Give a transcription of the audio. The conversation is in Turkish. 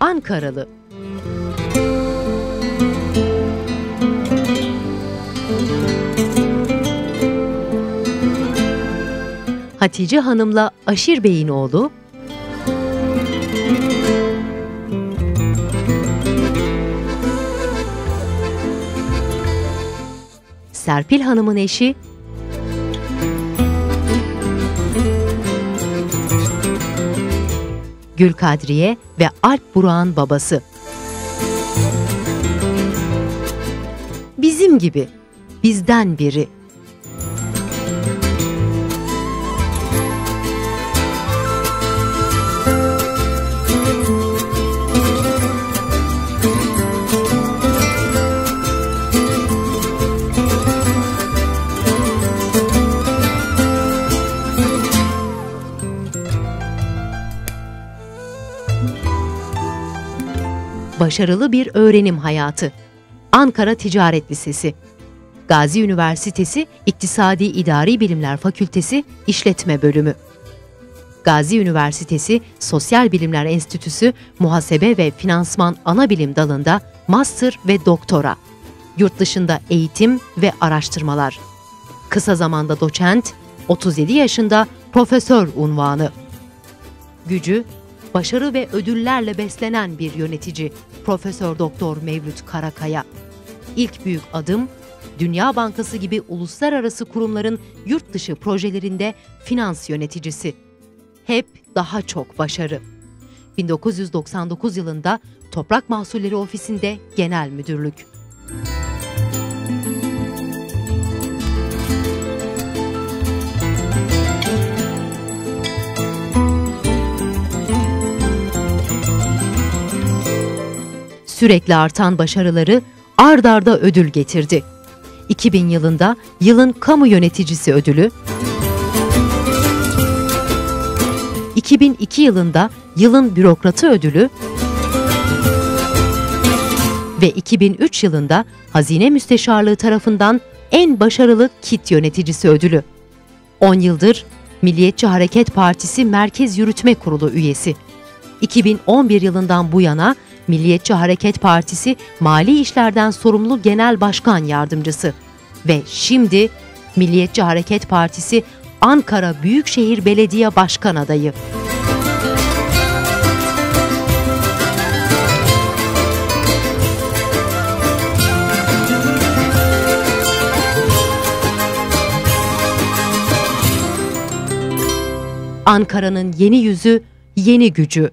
Ankaralı. Hatice Hanım'la Aşir Bey'in oğlu. Serpil Hanım'ın eşi Gülkadriye ve Alp Burak'ın babası. Bizim gibi, bizden biri. Başarılı bir öğrenim hayatı. Ankara Ticaret Lisesi. Gazi Üniversitesi İktisadi İdari Bilimler Fakültesi İşletme Bölümü. Gazi Üniversitesi Sosyal Bilimler Enstitüsü Muhasebe ve Finansman Anabilim dalında master ve doktora. Yurt dışında eğitim ve araştırmalar. Kısa zamanda doçent, 37 yaşında profesör unvanı. Gücü, başarı ve ödüllerle beslenen bir yönetici Profesör Doktor Mevlüt Karakaya. İlk büyük adım Dünya Bankası gibi uluslararası kurumların yurt dışı projelerinde finans yöneticisi. Hep daha çok başarı. 1999 yılında Toprak Mahsulleri Ofisi'nde genel müdürlük. Sürekli artan başarıları ard arda ödül getirdi. 2000 yılında yılın kamu yöneticisi ödülü, 2002 yılında yılın bürokratı ödülü ve 2003 yılında Hazine Müsteşarlığı tarafından en başarılı kit yöneticisi ödülü. 10 yıldır Milliyetçi Hareket Partisi Merkez Yürütme Kurulu üyesi. 2011 yılından bu yana Milliyetçi Hareket Partisi Mali İşlerden Sorumlu Genel Başkan Yardımcısı ve şimdi Milliyetçi Hareket Partisi Ankara Büyükşehir Belediye Başkan Adayı. Ankara'nın yeni yüzü, yeni gücü